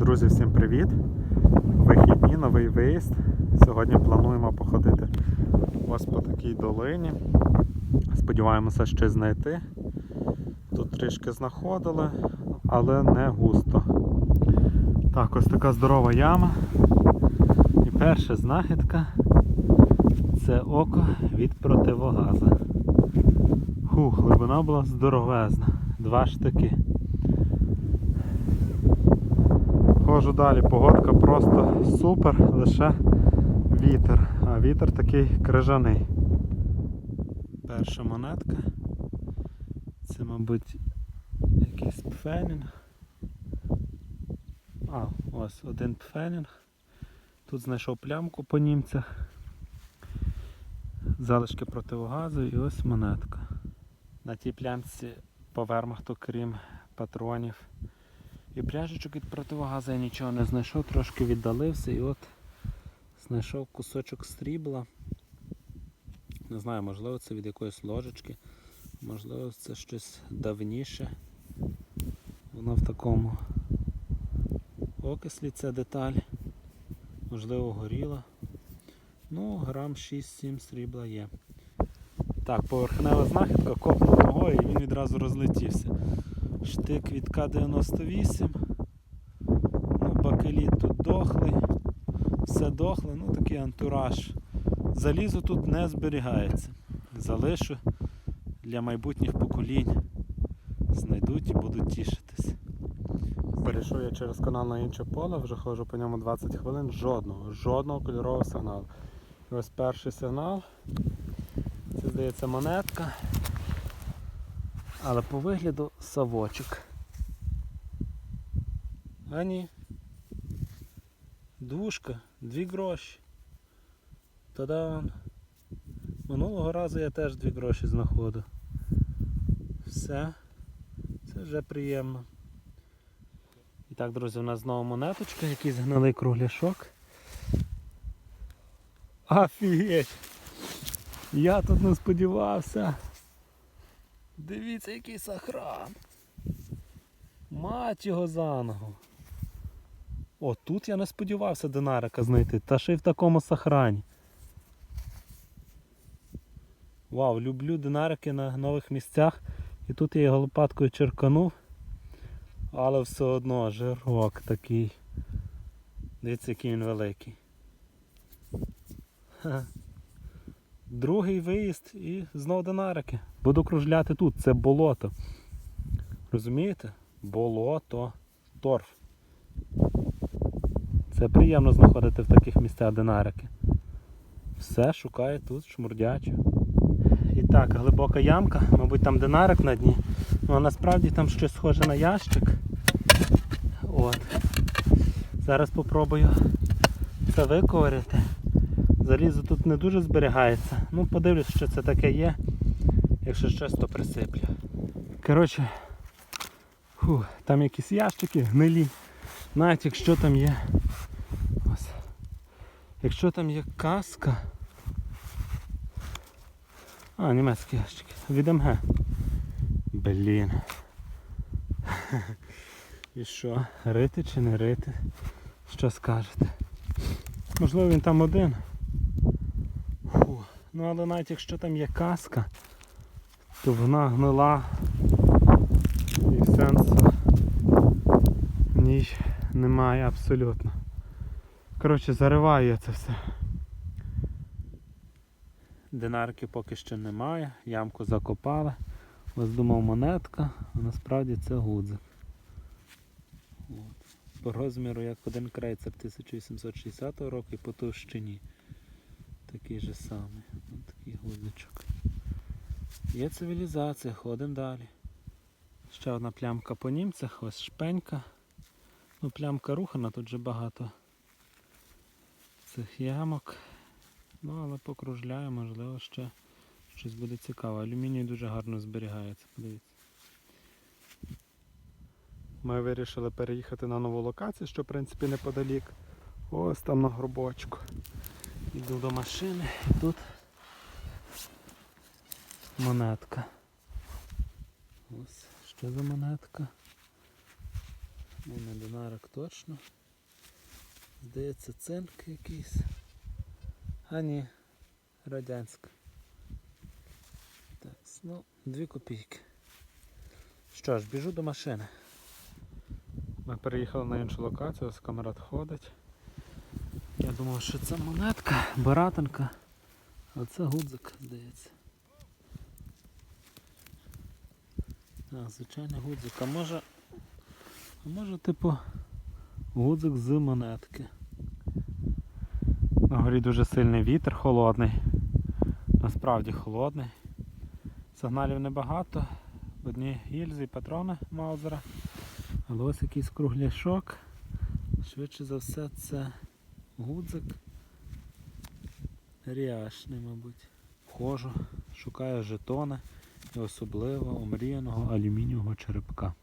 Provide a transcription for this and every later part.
Друзі, всім привіт! Вихідні, новий виїзд. Сьогодні плануємо походити ось по такій долині. Сподіваємося ще знайти. Тут трішки знаходили, але не густо. Так, ось така здорова яма. І перша знахідка це око від противогаза. Хух, глибина була здоровезна. Два штики. Ходжу далі, погодка просто супер, лише вітер. А вітер такий крижаний. Перша монетка. Це, мабуть, якийсь пфенінг. А, ось один пфенінг. Тут знайшов плямку по німцях. Залишки противогазу і ось монетка. На тій плямці по вермахту, крім патронів. І пляжечок від противогазу я нічого не знайшов, трошки віддалився і от знайшов кусочок срібла. Не знаю, можливо це від якоїсь ложечки, можливо це щось давніше. Воно в такому окислі ця деталь. Можливо горіла. Ну, грам 6-7 срібла є. Так, поверхнева знахідка, копнув ногою і він відразу розлетівся. Штик від К-98. Ну, бакеліт тут дохлий. Все дохле, ну такий антураж. Залізо тут не зберігається. Залишу для майбутніх поколінь. Знайдуть і будуть тішитись. Перейшов я через канал на інше поле, вже ходжу по ньому 20 хвилин, жодного, жодного кольорового сигналу. І ось перший сигнал. Це здається монетка. Але по вигляду совочок. А ні. Двушка, дві гроші. Та-дам! Минулого разу я теж дві гроші знаходив. Все. Це вже приємно. І так, друзі, у нас знову монеточка, якийсь гнилий кругляшок. Офігеть! Я тут не сподівався. Дивіться, який сахран. Мать його за ногу. О, тут я не сподівався динарика знайти, та ще й в такому сахрані. Вау, люблю динарики на нових місцях. І тут я його лопаткою черканув. Але все одно жирок такий. Дивіться, який він великий. Ха. Другий виїзд і знов динарики. Буду кружляти тут, це болото. Розумієте? Болото, торф. Це приємно знаходити в таких місцях динарики. Все шукає тут шмурдяче. І так, глибока ямка, мабуть там динарик на дні. Ну а насправді там щось схоже на ящик. От. Зараз спробую це виковирити. Залізо тут не дуже зберігається. Ну, подивлюсь, що це таке є. Якщо щось, то присиплю. Коротше, фу, там якісь ящики гнилі. Навіть якщо там є. Ось. Якщо там є каска. А, німецькі ящики. Від МГ. Блін. І що? Рити чи не рити? Що скажете? Можливо він там один. Ну але навіть якщо там є каска, то вона гнила і сенсу в ній немає абсолютно. Коротше, зариваю я це все. Динарки поки що немає, ямку закопали. Ось думав монетка, а насправді це гудзик. От. По розміру як один крейцер 1860 року і по товщині. Такий же самий. Гудзичок. Є цивілізація, ходимо далі. Ще одна плямка по німцях, ось шпенька. Ну, плямка рухана, тут же багато цих ямок. Ну, але покружляю, можливо, ще щось буде цікаве. Алюміній дуже гарно зберігається, подивіться. Ми вирішили переїхати на нову локацію, що в принципі неподалік. Ось там на горбочку. Йду до машини і тут монетка. Ось що за монетка. Ну, не динарик точно. Здається, цинк якийсь. А ні, радянська. Так, ну, дві копійки. Що ж, біжу до машини. Ми переїхали на іншу локацію, ось камерат ходить. Я думав, що це монетка, баратинка, а це гудзик, здається. Так, звичайний гудзик. А може. А може типу гудзик з монетки. На горі дуже сильний вітер холодний. Насправді холодний. Сигналів небагато. Одні гільзи і патрони Маузера. Але ось якийсь кругляшок. Швидше за все це гудзик. Ріашний, мабуть. Вхожу, шукаю жетони і особливо омріяного алюмінієвого черепка.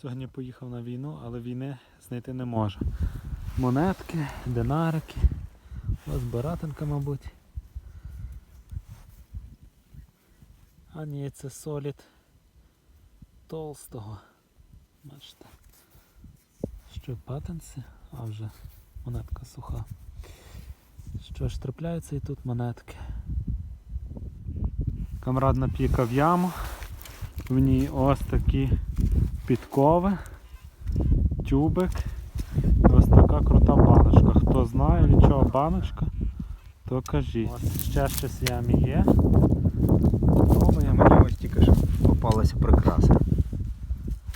Сьогодні поїхав на війну, але війни знайти не можу. Монетки, динарики. Ось баратинка, мабуть. А ні, це солід толстого. Бачите. Що патенці, а вже монетка суха. Що ж, трапляються і тут монетки. Камрад напікав яму. В ній ось такі підкови, тюбик і ось така крута баночка. Хто знає від чого баночка, то кажіть. Ось ще щось в ямі є. Пробуємо. Мені ось тільки що попалася прикраса.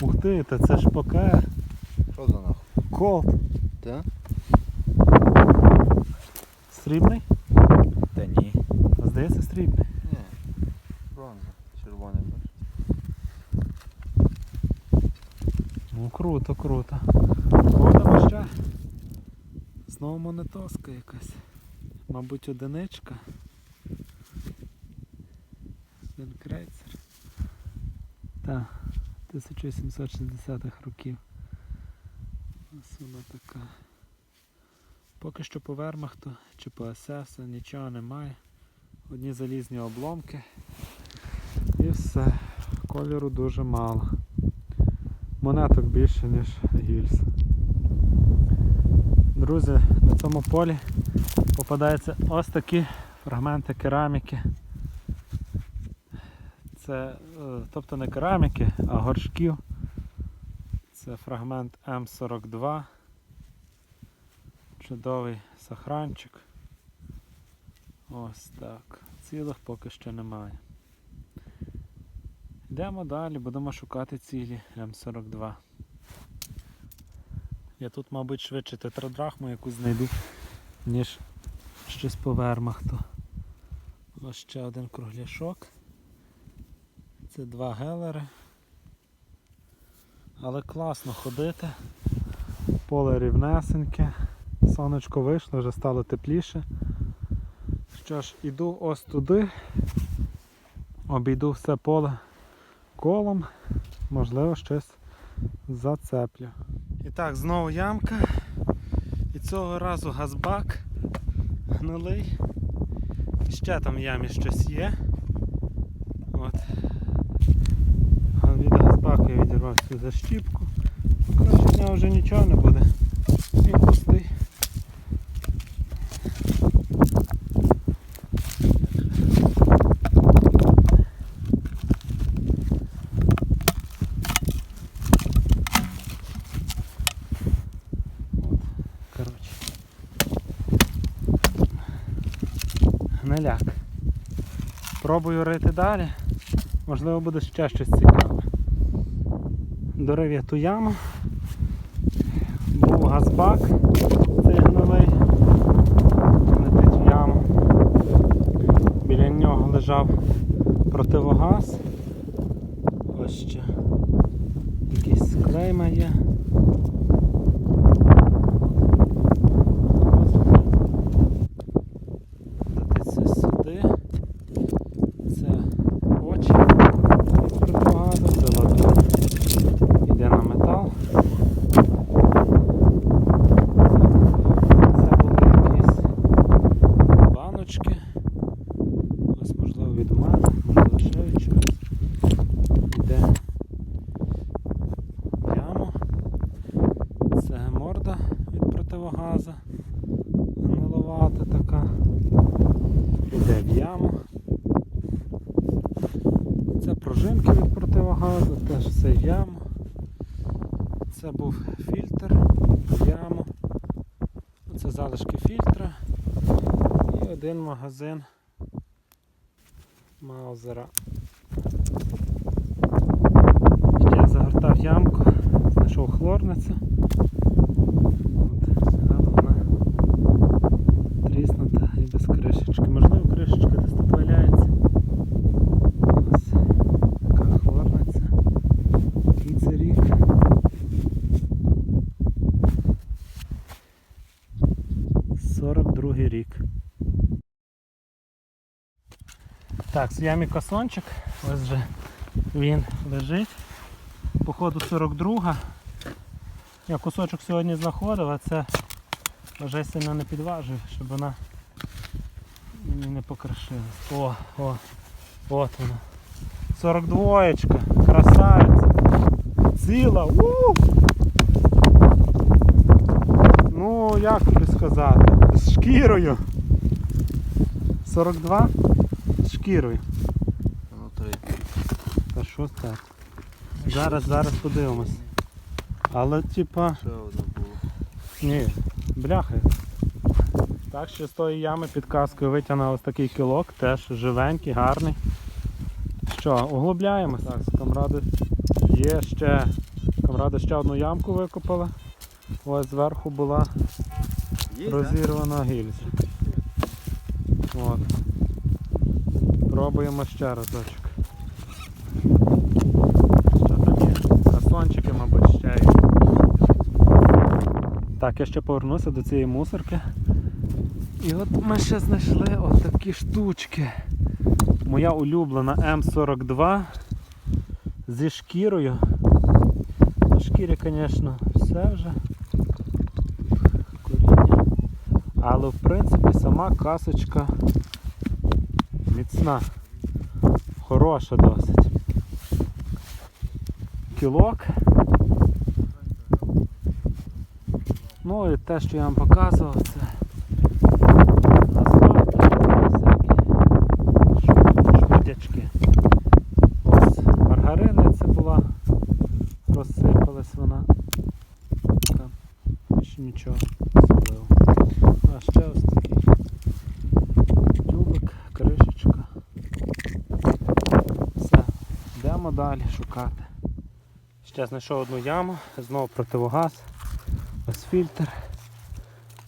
Ух ти, та це ж поке Що за нахуй? колт. Та? Срібний? Та ні. Здається, срібний. Ні. Бронза. Червоний бачиш. Ну круто, круто. Ходимо ще. Знову монетоска якась. Мабуть, одиничка. Свинкрейцер. Так, 1860-х років. Ось вона така. Поки що по вермахту чи по СС нічого немає. Одні залізні обломки. І все. Кольору дуже мало. Монеток більше, ніж гільз. Друзі, на цьому полі попадаються ось такі фрагменти кераміки. Це, е, тобто не кераміки, а горшків. Це фрагмент М42. Чудовий сахранчик. Ось так. Цілих поки що немає. Йдемо далі, будемо шукати цілі М42. Я тут, мабуть, швидше тетрадрахму якусь знайду, ніж щось по вермахту. Ось ще один кругляшок. Це два гелери. Але класно ходити. Поле рівнесеньке. Сонечко вийшло, вже стало тепліше. Що ж, іду ось туди, обійду все поле колом, можливо, щось зацеплю. І так, знову ямка. І цього разу газбак гнилий. Ще там в ямі щось є. От. Від газбака я відірвав цю защіпку. Коротше, в нього вже нічого не буде. Він пустий. От, коротше. Гниляк. Пробую рити далі. Можливо буде ще щось цікаве. Дорив я ту яму. Був газбак, цей гнилий. Летить в яму. Біля нього лежав противогаз. Ось ще якісь клейма є. Дати це сюди. Це очі противогазу, це ладонь. Йде на метал. Це були якісь баночки. Ось можливо від мене, можливо ще від чогось. Йде прямо. морда від противогаза. Гниловата така. Іде в яму. Це пружинки від противогазу, теж все в яму. Це був фільтр в яму. Це залишки фільтра. І один магазин Маузера. Ще я загортав ямку, знайшов хлорницю. От, ззаду вона тріснута і без кришечки. Можливо, кришечка десь тут валяється. Ось така хлорниця. Який це рік. Сорок другий рік. Так, в ямі косончик, ось вже він лежить. Походу 42. Я кусочок сьогодні знаходив, а це вже сильно не підважив, щоб вона не покришилась. О, о, от вона. 42 красавиця. Ціла. У! Ну, як тобі сказати? З шкірою. 42 з шкірою. Та що так? Зараз, зараз подивимось. Але типа. Ще. Ні, бляха. Так що з тої ями під каскою витягнув ось такий кілок, теж живенький, гарний. Що, углубляємось? Так, камради є ще. Камради ще одну ямку викопали. Ось зверху була розірвана гільза. От. Пробуємо ще разочок. Що там є? Касончики, мабуть, ще є. Так, я ще повернуся до цієї мусорки. І от ми ще знайшли от такі штучки. Моя улюблена М42 зі шкірою. На шкірі, звісно, все вже. Коріння. Але в принципі сама касочка міцна. Хороша досить. Кілок. Ну і те, що я вам показував, це насправді всякі шматячки. Ось маргарина це була, розсипалась вона. Там більше нічого особливого. А ще ось такий тюбик, кришечка. Все, йдемо далі шукати. Ще знайшов одну яму, знову противогаз. Ось фільтр,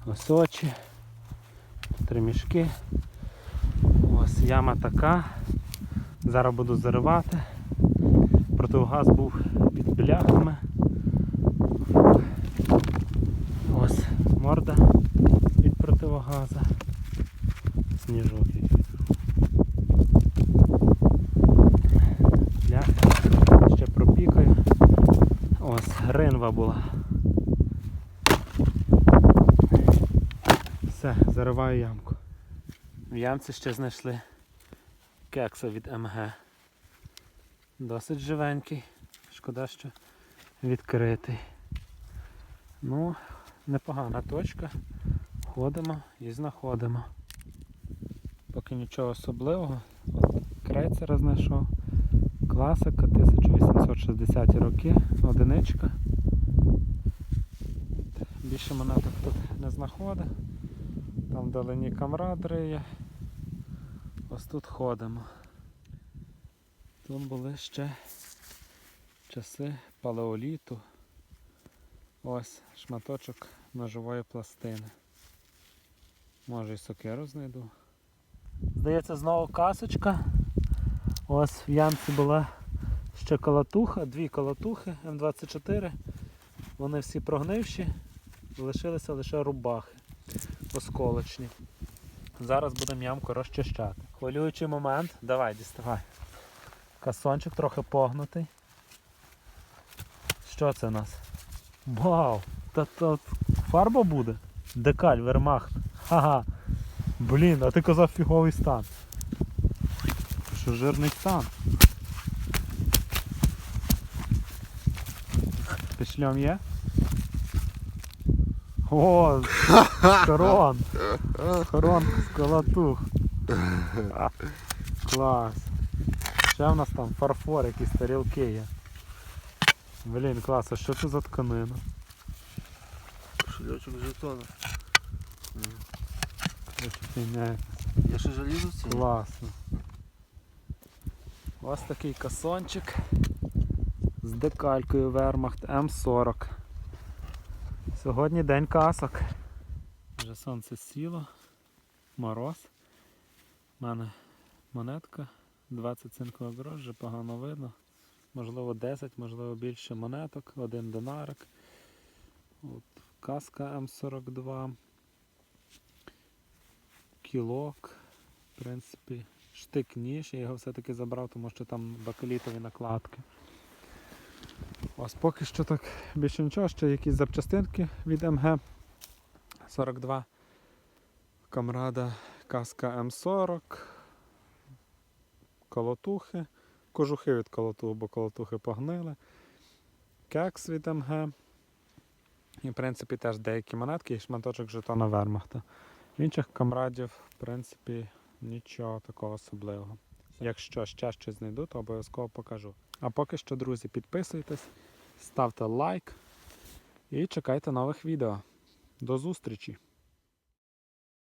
ось очі, три мішки. Ось яма така. Зараз буду заривати. Противогаз був під бляхами. Ось морда від противогаза. Сніжок який. Бляхи. Ще пропікаю. Ось гринва була. Все, зариваю ямку. В ямці ще знайшли кекса від МГ. Досить живенький. Шкода, що відкритий. Ну, непогана точка. Ходимо і знаходимо. Поки нічого особливого. Крейцера знайшов. Класика 1860 роки, одиничка. Більше монеток тут не знаходить. Там вдалині камрад риє. Ось тут ходимо. Тут були ще часи палеоліту. Ось шматочок ножової пластини. Може і сокиру знайду. Здається, знову касочка. Ось в ямці була ще колотуха, дві колотухи М24. Вони всі прогнивші, лишилися лише рубахи осколочні. Зараз будемо ямку розчищати. Хвилюючий момент. Давай, діставай. Касончик трохи погнутий. Що це у нас? Вау! Та то фарба буде? Декаль, вермахт. Ха-ха. Блін, а ти казав фіговий стан. Що жирний стан. Пішльом є? О, з колотух. А, Клас. Ще в нас там фарфор, якісь тарілки є. Блін, клас, а що це за тканина? Кошельочок жетона. Я ще жалізу? Класно. Ось такий касончик з декалькою Wehrmacht М40. Сьогодні день касок. Вже сонце сіло, мороз. У мене монетка 20 цинкових грош, вже погано видно. Можливо 10, можливо більше монеток, один динарик. От, каска М42. Кілок. В принципі, штик ніж, я його все-таки забрав, тому що там бакелітові накладки. Ось поки що так більше нічого, ще якісь запчастинки від МГ 42. Камрада каска М40. Колотухи. Кожухи від колотух, бо колотухи погнили. Кекс від МГ. І в принципі теж деякі монетки і шматочок жетона Вермахта. В інших камрадів, в принципі, нічого такого особливого. Якщо ще щось знайду, то обов'язково покажу. А поки що, друзі, підписуйтесь, ставте лайк і чекайте нових відео. До зустрічі!